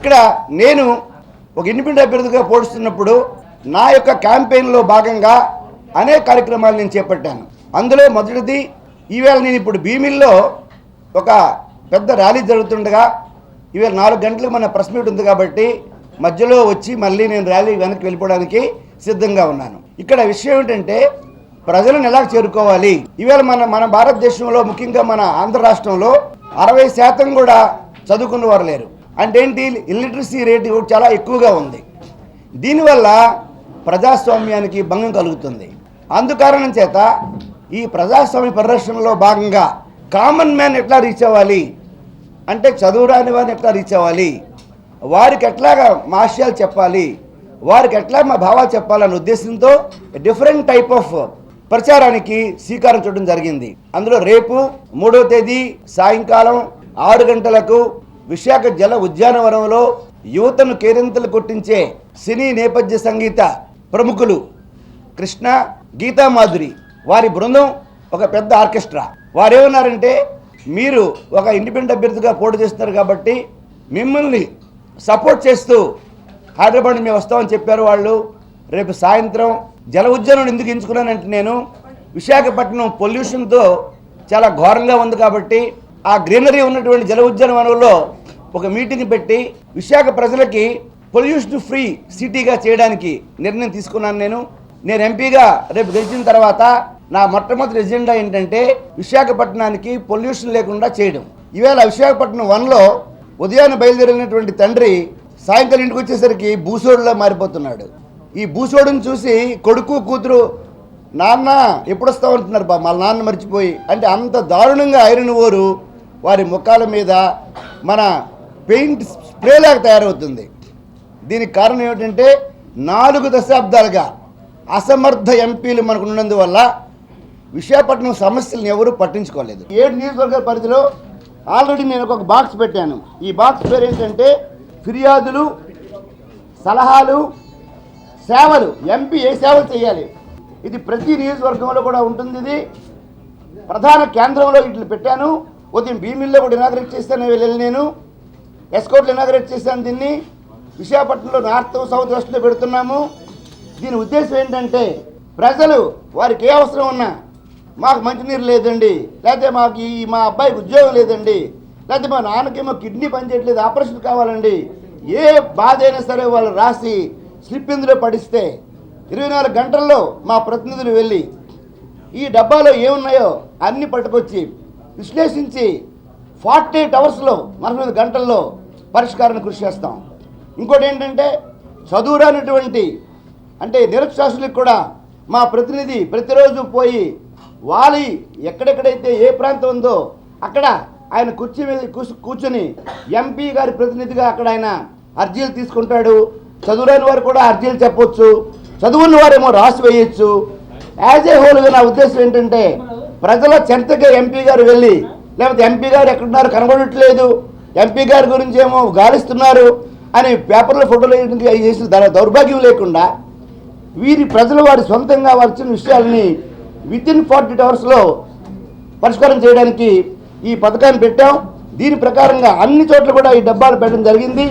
ఇక్కడ నేను ఒక ఇండిపెండెంట్ అభ్యర్థిగా పోడుస్తున్నప్పుడు నా యొక్క క్యాంపెయిన్లో భాగంగా అనేక కార్యక్రమాలు నేను చేపట్టాను. అందులో మొదటిది ఈవేళ నేను ఇప్పుడు భీమిల్లో ఒక పెద్ద ర్యాలీ జరుగుతుండగా ఈవేళ నాలుగు గంటలకు మన ప్రెస్ మీట్ ఉంది కాబట్టి మధ్యలో వచ్చి మళ్ళీ నేను ర్యాలీ వెనక్కి వెళ్ళిపోవడానికి సిద్ధంగా ఉన్నాను. ఇక్కడ విషయం ఏంటంటే ప్రజలను ఎలా చేరుకోవాలి? ఈవేళ మన మన భారతదేశంలో ముఖ్యంగా మన ఆంధ్ర రాష్ట్రంలో అరవై శాతం కూడా చదువుకున్న వారు లేరు. అంటే ఏంటి ఇల్లిటరసీ రేటు చాలా ఎక్కువగా ఉంది. దీనివల్ల ప్రజాస్వామ్యానికి భంగం కలుగుతుంది. అందుకారణం చేత ఈ ప్రజాస్వామ్య పరిరక్షణలో భాగంగా కామన్ మ్యాన్ ఎట్లా రీచ్ అవ్వాలి? అంటే చదువు రాని వారిని ఎట్లా రీచ్ అవ్వాలి? వారికి ఎట్లాగా మాషయాలు చెప్పాలి? వారికి ఎట్లా మా భావాలు చెప్పాలనే ఉద్దేశంతో డిఫరెంట్ టైప్ ఆఫ్ ప్రచారానికి శ్రీకారం చుట్టడం జరిగింది. అందులో రేపు మూడో తేదీ సాయంకాలం ఆరు గంటలకు విశాఖ జల ఉద్యానవనంలో యువతను కేరింతలు కొట్టించే సినీ నేపథ్య సంగీత ప్రముఖులు కృష్ణ గీతామాధురి వారి బృందం ఒక పెద్ద ఆర్కెస్ట్రా. వారేమన్నారంటే మీరు ఒక ఇండిపెండెంట్ అభ్యర్థిగా పోటీ చేస్తున్నారు కాబట్టి మిమ్మల్ని సపోర్ట్ చేస్తూ హైదరాబాద్ మేము వస్తామని చెప్పారు వాళ్ళు. రేపు సాయంత్రం జల ఉద్యానం ఎందుకు ఎంచుకున్నానంటే నేను విశాఖపట్నం పొల్యూషన్తో చాలా ఘోరంగా ఉంది కాబట్టి ఆ గ్రీనరీ ఉన్నటువంటి జల ఉద్యానవనంలో ఒక మీటింగ్ పెట్టి విశాఖ ప్రజలకి పొల్యూషన్ ఫ్రీ సిటీగా చేయడానికి నిర్ణయం తీసుకున్నాను నేను. నేను ఎంపీగా రేపు గెలిచిన తర్వాత నా మొట్టమొదటి ఎజెండా ఏంటంటే విశాఖపట్నానికి పొల్యూషన్ లేకుండా చేయడం. ఈవేళ విశాఖపట్నం వన్లో ఉదయాన్నే బయలుదేరినటువంటి తండ్రి సాయంకాలం ఇంటికి వచ్చేసరికి భూసోడులో మారిపోతున్నాడు. ఈ భూసోడుని చూసి కొడుకు కూతురు నాన్న ఎప్పుడు వస్తావు అంటున్నారు బా మా నాన్న మర్చిపోయి. అంటే అంత దారుణంగా ఐరన్ ఓరు వారి ముఖాల మీద మన పెయింట్ స్ప్రేలాగా తయారవుతుంది. దీనికి కారణం ఏమిటంటే నాలుగు దశాబ్దాలుగా అసమర్థ ఎంపీలు మనకు ఉన్నందువల్ల విశాఖపట్నం సమస్యలను ఎవరూ పట్టించుకోలేదు. ఏడు నియోజకవర్గాల పరిధిలో ఆల్రెడీ నేను ఒక బాక్స్ పెట్టాను. ఈ బాక్స్ పేరు ఏంటంటే ఫిర్యాదులు సలహాలు సేవలు. ఎంపీ ఏ సేవలు చేయాలి? ఇది ప్రతి నియోజకవర్గంలో కూడా ఉంటుంది ఇది. ప్రధాన కేంద్రంలో ఇట్లు పెట్టాను. ఉదయం భీమిల్లో కూడా ఇనాగరేట్ చేస్తాను వెళ్ళి నేను ఎస్కోట్లు ఇనాగరేట్ చేశాను దీన్ని. విశాఖపట్నంలో నార్త్ సౌత్ వెస్ట్లో పెడుతున్నాము. దీని ఉద్దేశం ఏంటంటే ప్రజలు వారికి ఏ అవసరం ఉన్నా మాకు మంచినీరు లేదండి. లేకపోతే మాకు ఈ మా అబ్బాయికి ఉద్యోగం లేదండి. లేకపోతే మా నాన్నకేమో కిడ్నీ పనిచేయట్లేదు ఆపరేషన్ కావాలండి. ఏ బాధ అయినా సరే వాళ్ళు రాసి స్లిప్ ఇందులో పడిస్తే ఇరవై నాలుగు గంటల్లో మా ప్రతినిధులు వెళ్ళి ఈ డబ్బాలో ఏమున్నాయో అన్ని పట్టుకొచ్చి విశ్లేషించి ఫార్టీ ఎయిట్ అవర్స్లో నలభై గంటల్లో పరిష్కారాన్ని కృషి చేస్తాం. ఇంకోటి ఏంటంటే చదువురానటువంటి అంటే నిరక్షరాస్యులకు కూడా మా ప్రతినిధి ప్రతిరోజు పోయి వాలి ఎక్కడెక్కడైతే ఏ ప్రాంతం ఉందో అక్కడ ఆయన కుర్చీ మీద కూర్చుని ఎంపీ గారి ప్రతినిధిగా అక్కడ ఆయన అర్జీలు తీసుకుంటాడు. చదువురాని వారు కూడా అర్జీలు చెప్పొచ్చు. చదువున్న వారేమో రాసి వేయచ్చు. యాజ్ ఏ హోల్గా నా ఉద్దేశం ఏంటంటే ప్రజల చెంతగా ఎంపీ గారు వెళ్ళి లేకపోతే ఎంపీ గారు ఎక్కడున్నారు కనబడట్లేదు ఎంపీ గారి గురించి ఏమో గాలిస్తున్నారు అని పేపర్లో ఫోటోలు వేయడానికి అవి చేసిన దౌర్భాగ్యం లేకుండా వీరి ప్రజలు వారి సొంతంగా వచ్చిన విషయాలని విత్ ఇన్ ఫార్టీ అవర్స్లో పరిష్కారం చేయడానికి ఈ పథకాన్ని పెట్టాం. దీని ప్రకారంగా అన్ని చోట్ల కూడా ఈ డబ్బాలు పెట్టడం జరిగింది.